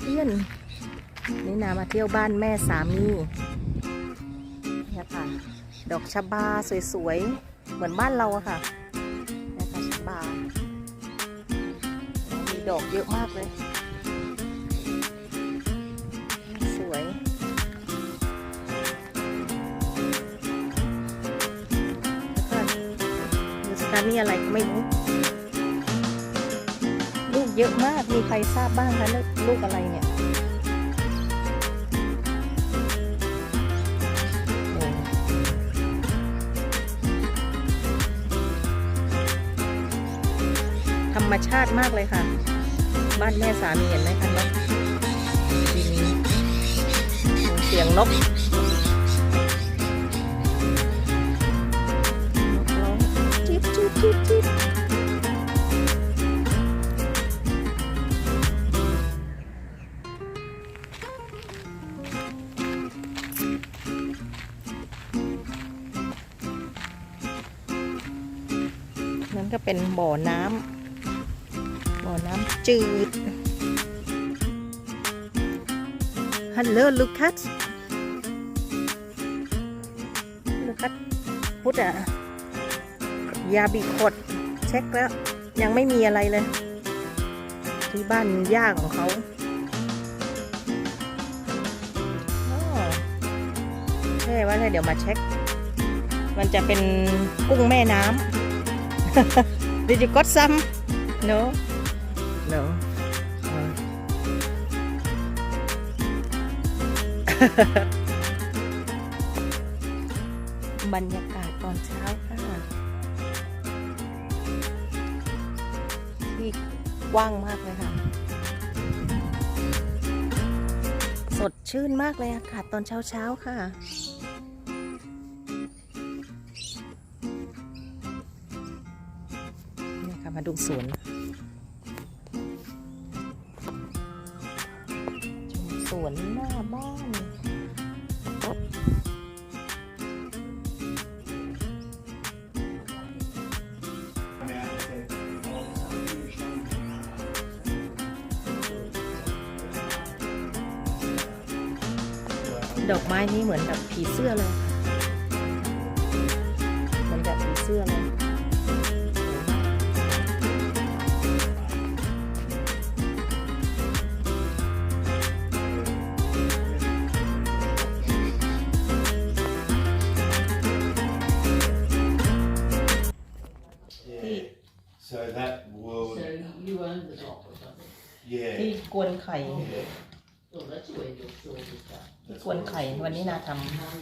เพื่อนนี่นามาเที่ยวบ้านแม่สามีเนี่ยค่ะ ดอกชบาสวยๆ เหมือนบ้านเราอะค่ะนี่ค่ะชบา มีดอกเยอะมากเลย สวย แล้วก็ดูสถานีอะไรก็ไม่รู้ เยอะมาก มีใครทราบบ้างคะลูกอะไรเนี่ยธรรมชาติมากเลยค่ะ บ้านแม่สามีเห็นไหมคะนกบินเสียงนก อน้ำบ่อน้ำจืดฮัลโหลลูคัสลูคัสพุทธอะยาบีขดเช็คแล้ว ยังไม่มีอะไรเลย ที่บ้านย่าของเขาอ้อแช่ว้เลยเดี๋ยวมาเช็ค มันจะเป็นกุ้งแม่น้ำ Did you got some? No? No. Uh. บรรยากาศตอนเช้าค่ะ ที่กว้างมากเลยค่ะ สดชื่นมากเลยอากาศตอนเช้าเช้าๆค่ะ ดูสวนชมสวนหน้าบ้านดอกไม้นี้เหมือนกับผีเสื้อเลย something? ที่ yeah. กวนไข่ Oh, that's where your store is done. ที่กวนไข่ วันนี้นาท Oh,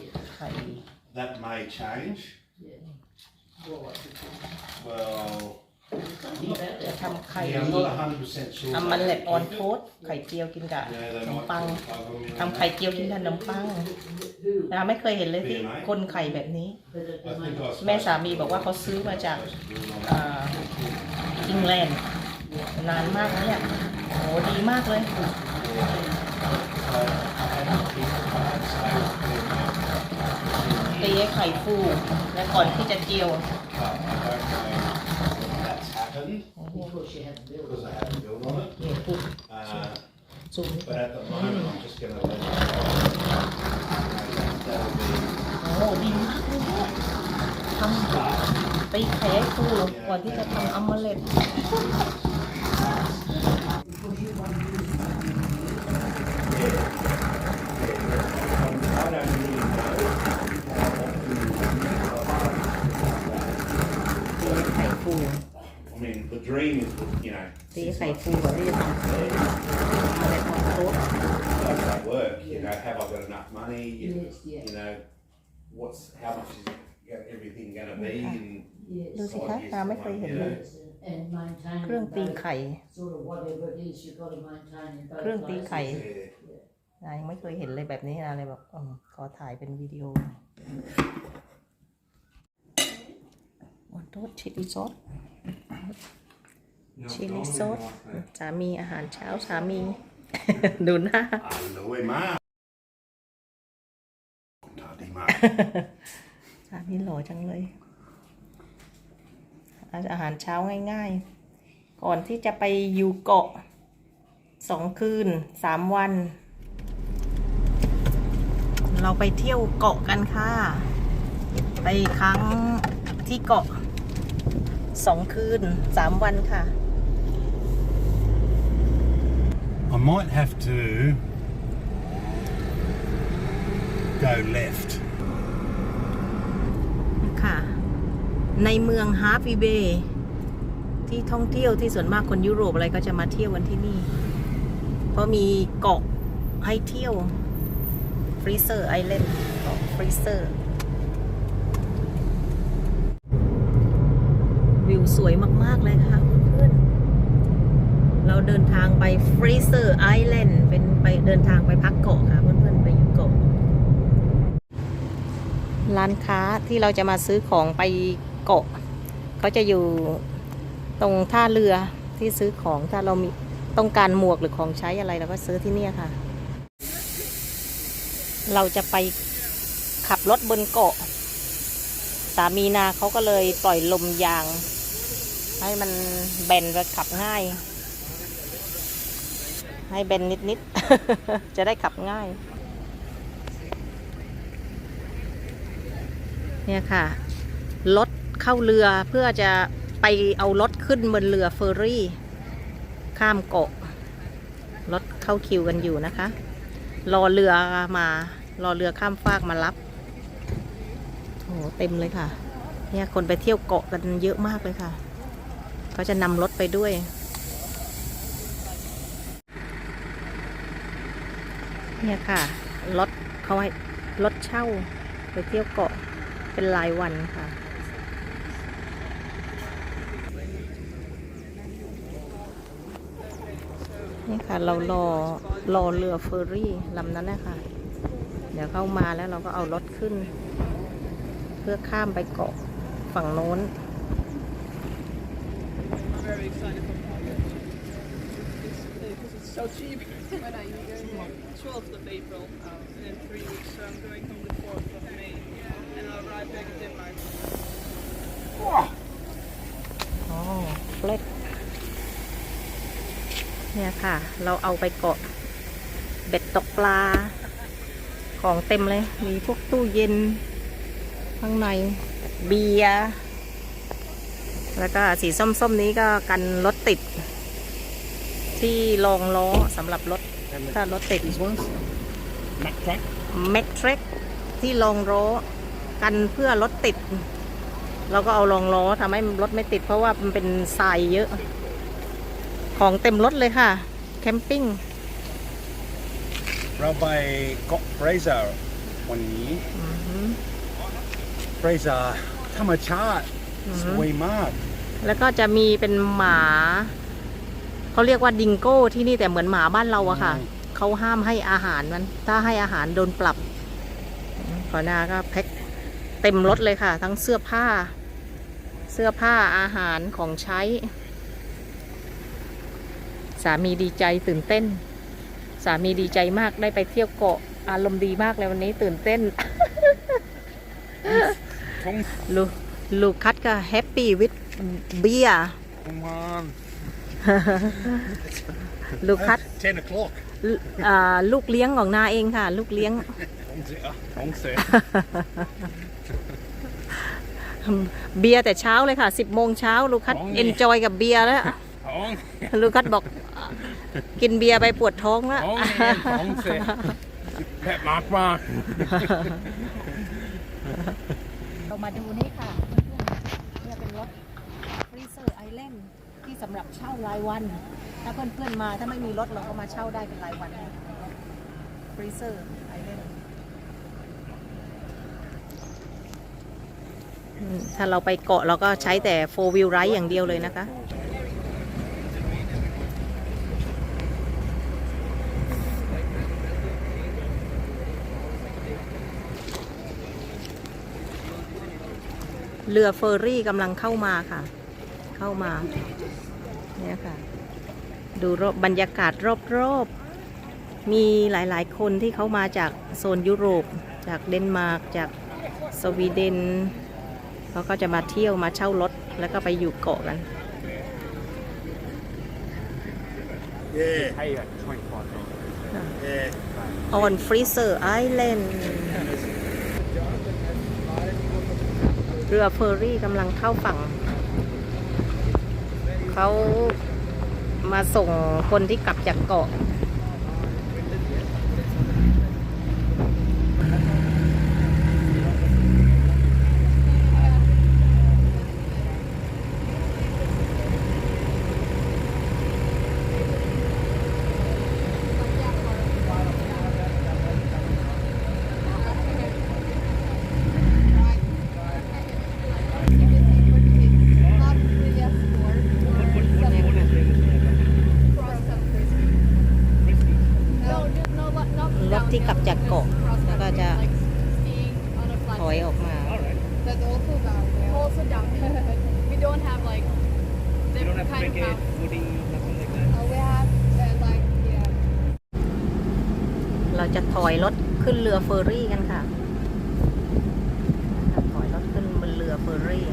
yeah, ำไข่ That may change. yeah. Well, what's it called? Well, There's something about จะ that. ทำไข่ yeah, I'm not hundred percent sure. ทำมันเล็ดออนโทสไข่เจียวกินกับ Yeah, ข they นม might ปัง put cover me on ทำไข่ that. เจียวกินกับขนมปัง Who? นาไม่เคยเห็นเลยที่คนไข่แบบนี้ But at I the think I moment, was แม่ supposed สา to- มีบอกว่าเขาซื้อมาจาก supposed to do it on อ่าอิงแลนด์นานมากแล้วเนี่ย โหดีมากเลย So, I had to keep it hard, so, yeah, ตีให้ไข่ฟู และก่อนที่จะเจียว but I don't know when that's happened, because you haven't built because it. I haven't built on it. นี่ปุ๊บ Uh, สูง but at the moment, I'm just gonna let it go. That'll be โอ้ดีมากเลยเนี่ยทำตีไข่ให้ฟูก่อนที่จะทำอมเล็ต I I mean, the dream is, you know, ตีไข่ฟูก่อนที่จะทำอมเล็ตออนโทส does that work? You know, have I got enough money? You, Yes, yeah. you know, what's how much is go- everything going to be in yes. ดูสิคะตาไม่เคยเห็นเลย Yes, And maintain. เครื่องตีไข่ Sort of whatever it is, you've got to maintain in both เครื่องตีไข่ places. Yeah. นายยังไม่เคยเห็นเลยแบบนี้นะเลยบอกอมขอถ่ายเป็นวิดีโอออนโทสชิลลี่ซอสชิลลี่ซอสสามีอาหารเช้าสามี ดูหน้า Aloe ma. Tadi ma. สามีหล่อจังเลย อาหารเช้าง่ายๆ ก่อนที่จะไปอยู่เกาะสองคืนสามวัน เราไปเที่ยวเกาะกันค่ะ ไปครั้งที่เกาะสองคืนสามวันค่ะ I might have to go left. ค่ะ ในเมืองฮาร์ฟีเบย์ที่ท่องเที่ยวที่ส่วนมากคนยุโรปอะไรก็จะมาเที่ยวกันที่นี่ เพราะมีเกาะให้เที่ยวฟรีเซอร์ไอแลนด์เกาะฟรีเซอร์วิวสวยมาก ๆ เลยค่ะเพื่อนๆเราเดินทางไปฟรีเซอร์ไอแลนด์เป็นไปเดินทางไปพักเกาะค่ะเพื่อนๆไปอยู่เกาะร้านค้าที่เราจะมาซื้อของไป เกาะเขาจะอยู่ตรงท่าเรือที่ซื้อของถ้าเรามีต้องการหมวกหรือของใช้อะไรเราก็ซื้อที่นี่ค่ะ เราจะไปขับรถบนเกาะ สามีนาเขาก็เลยปล่อยลมยาง ให้มันแบนและขับง่าย ให้แบนนิดๆ จะได้ขับง่าย เนี่ยค่ะรถ เข้าเรือเพื่อจะไปเอารถขึ้นบนเรือเฟอร์รี่ ข้ามเกาะรถเข้าคิวกันอยู่นะคะ รอเรือมารอเรือข้ามฟากมารับโอ้โหเต็มเลยค่ะ เนี่ยคนไปเที่ยวเกาะกันเยอะมากเลยค่ะเขาจะนำรถไปด้วยเนี่ยค่ะรถเขาให้รถเช่าไปเที่ยวเกาะเป็นรายวันค่ะ นี่ค่ะ เรารอรอเรือเฟอร์รี่ลำนั้นนะคะเดี๋ยวเข้ามาแล้วเราก็เอารถขึ้น เพื่อข้ามไปเกาะฝั่งโน้น very excited for August because it's so cheap. when are you going? 12th of April um, in three weeks. So I'm going home the 4th of May, and I'll arrive back in Denmark. อ๋อ เฟล็กเนี่ยค่ะ เราเอาไปเกาะเบ็ดตกปลา ของเต็มเลย มีพวกตู้เย็น ข้างในเบียร์แล้วก็สีส้มๆนี้ก็กันรถติด ที่รองล้อสำหรับรถ ถ้ารถติด These ones? Mac track? แม็กเทรคที่รองล้อกันเพื่อรถติดเราก็เอารองล้อทำให้รถไม่ติด เพราะว่ามันเป็นทรายเยอะ ของเต็มรถเลยค่ะ แคมปิ้ง เราไปเกาะเฟรเซอร์วันนี้เฟรเซอร์ธรรมชาติสวยมาก แล้วก็จะมีเป็นหมา เขาเรียกว่าดิงโก้ที่นี่แต่เหมือนหมาบ้านเราอะค่ะอืมเขาห้ามให้อาหารมัน ถ้าให้อาหารโดนปรับ ขอนาก็แพ็คเต็มรถเลยค่ะ ทั้งเสื้อผ้า เสื้อผ้าอาหารของใช้ สามีดีใจตื่นเต้น สามีดีใจมากได้ไปเที่ยวเกาะอารมณ์ดีมากเลยวันนี้ตื่นเต้นทงลูลูกคัดก็แฮปปี้วิดเบีย come on ลูกคัด10 o'clock อ่าลูกเลี้ยงของนาเองค่ะ ลูกเลี้ยงทงเสือทงเสือเบียร์แต่เช้าเลยค่ะ 10 โมงเช้าลูกคัดอ๋อนี่ เอนจอยกับเบียร์แล้วทงลูกคัดบอก กินเบียร์ไปปวดท้องแล้วทงนี่ทงเสือแพะมากมากเรามาดูนี่ค่ะเพื่อนๆเนี่ยเป็นรถฟรีเซอร์ไอแลนด์ที่สำหรับเช่ารายวัน ถ้าเพื่อนๆมาถ้าไม่มีรถเราก็มาเช่าได้เป็นรายวันฟรีเซอร์ไอแลนด์ถ้าเราไปเกาะเราก็ใช้แต่โฟวิลไรอย่างเดียวเลยนะคะ เรือเฟอร์รี่กำลังเข้ามาค่ะ เข้ามาเนี่ยค่ะ ดูรอบบรรยากาศรอบๆ มีหลายๆ คนที่เขามาจากโซนยุโรป จากเดนมาร์ก จากสวีเดนเขาก็จะมาเที่ยวมาเช่ารถ แล้วก็ไปอยู่เกาะกัน Yeah. Pay like twenty five dollars. Yeah. on Freezer Island เรือเฟอร์รี่กำลังเข้าฝั่ง เขามาส่งคนที่กลับจากเกาะ รถที่กลับจากเกาะแล้วก็จะถอยออกมา That's also down there. Also down there. we don't have like different kind of house. footing, nothing like that. Uh, we have uh, like yeah. เรา จะถอยรถขึ้นเรือเฟอร์รี่กันค่ะถอยรถขึ้นบนเรือเฟอร์รี่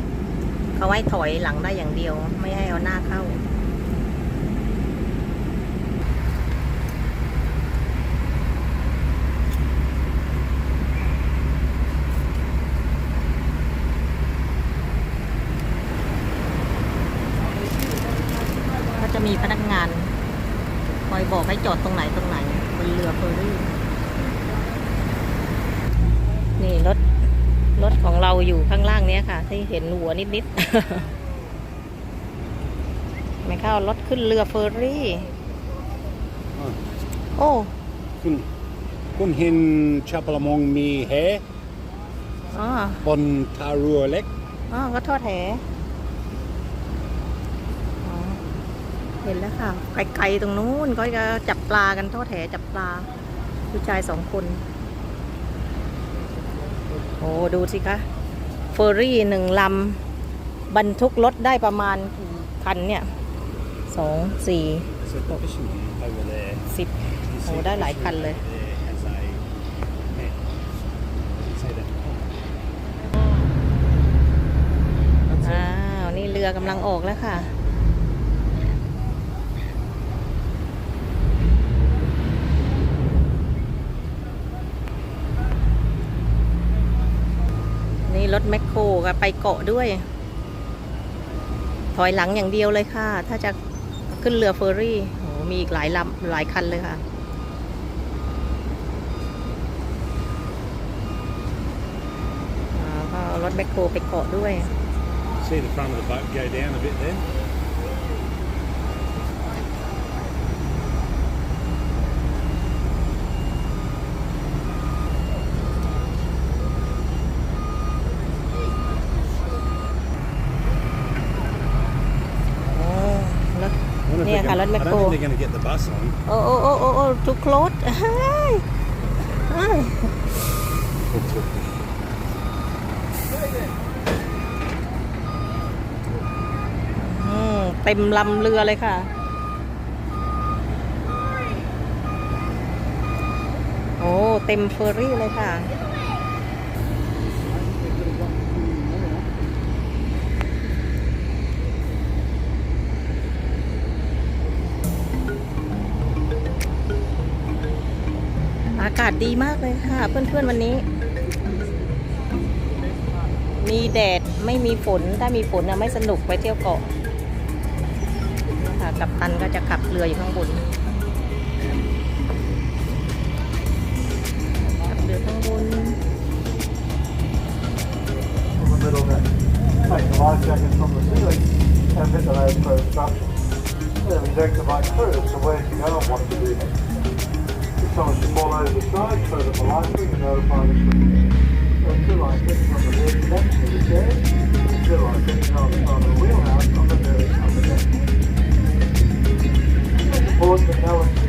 เขาไว้ถอยหลังได้อย่างเดียว ไม่ให้เอาหน้าเข้า ก็จะมีพนักงาน คอยบอกให้จอดตรงไหนตรงไหนบนเรือเฟอร์รี่ นี่รถรถของเราอยู่ข้างล่างเนี้ยค่ะ ที่เห็นหัวนิดๆไม่เข้ารถขึ้นเรือเฟอร์รี่ โอ้คุณคุณเห็นชาปละมงมีแหอ๋อบนทารัวเล็กอ๋อก็ทอดแหอ๋อเห็นแล้วค่ะไกลๆตรงนู้นก็จะจับปลากันทอดแหจับปลาผู้ชายสองคน โอ้ดูสิคะเฟอร์รี่หนึ่งลำบรรทุกรถได้ประมาณกี่คันเนี่ยสองสี่ There's a fisherman over there. สิบโอ้ได้หลายคันเลย There has a net. Say that. อ้าว นี่เรือกำลังออกแล้วค่ะ นี่ร ถแมคโครก็ไปเกาะด้วย ถอยหลังอย่างเดียวเลยค่ะ ถ้าจะขึ้นเรือเฟอร์รี่โหมีอีกหลายลำหลายคันเลยค่ะ ก็รถแมคโครไปเกาะด้วย See the front of the boat go down a bit then. โอ้รถ I wonder if Yeah, they're gonna- Let Me I don't Go. think they're going to get the bus on. โอ้โอ้โอ้โอ้โอ้ too close เฮ้ยเฮ้ยอืมเต็มลำเรือเลยค่ะ โอ้ เต็มเฟอร์รี่เลยค่ะากาศดีมากเลยค่ะ เพื่อนๆวันนี้ มีแดดไม่มีฝน ถ้ามีฝนนะไม่สนุกไปเที่ยวเกาะค่ะกับตันก็จะขับเรืออยู่ข้างบนขับเรือข้างบนเ then I e ีเด็ก take the right through, it's a way. Someone should fall over the side, so them the life ring and notify the crew. So two fixing on the rear connection of the chair, two line fixing on the the wheelhouse on the very upper deck. Boards that no one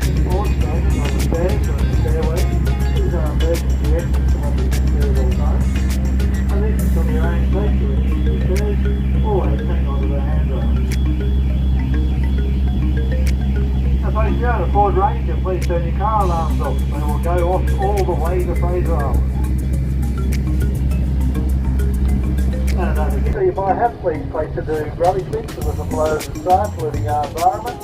a please turn your car alarms off. They will go off all the way to Fraser Island. And don't forget, you might have please place to do rubbish bins so that the flows and start polluting our environment.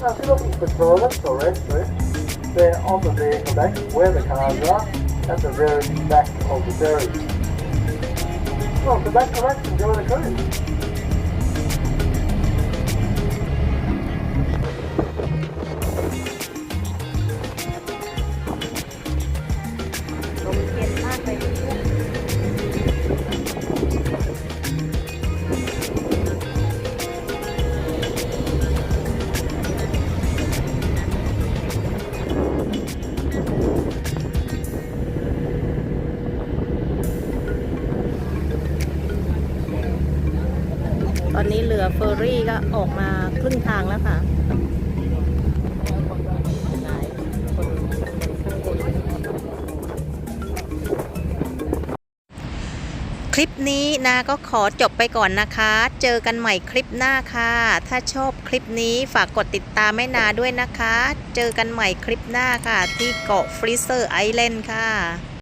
Now, if you're looking for toilets or restrooms, they're on the vehicle deck where the cars are, at the very back of the ferry. Well, so back relax, enjoy the cruise. อนนี้เรือเฟอร์รี่ก็ออกมาครึ่งทางแล้วค่ะคลิปนี้นาก็ขอจบไปก่อนนะคะ เจอกันใหม่คลิปหน้าค่ะ ถ้าชอบคลิปนี้ฝากกดติดตามแม่นาด้วยนะคะ เจอกันใหม่คลิปหน้าค่ะ ที่เกาะฟรีเซอร์ไอแลนด์ค่ะ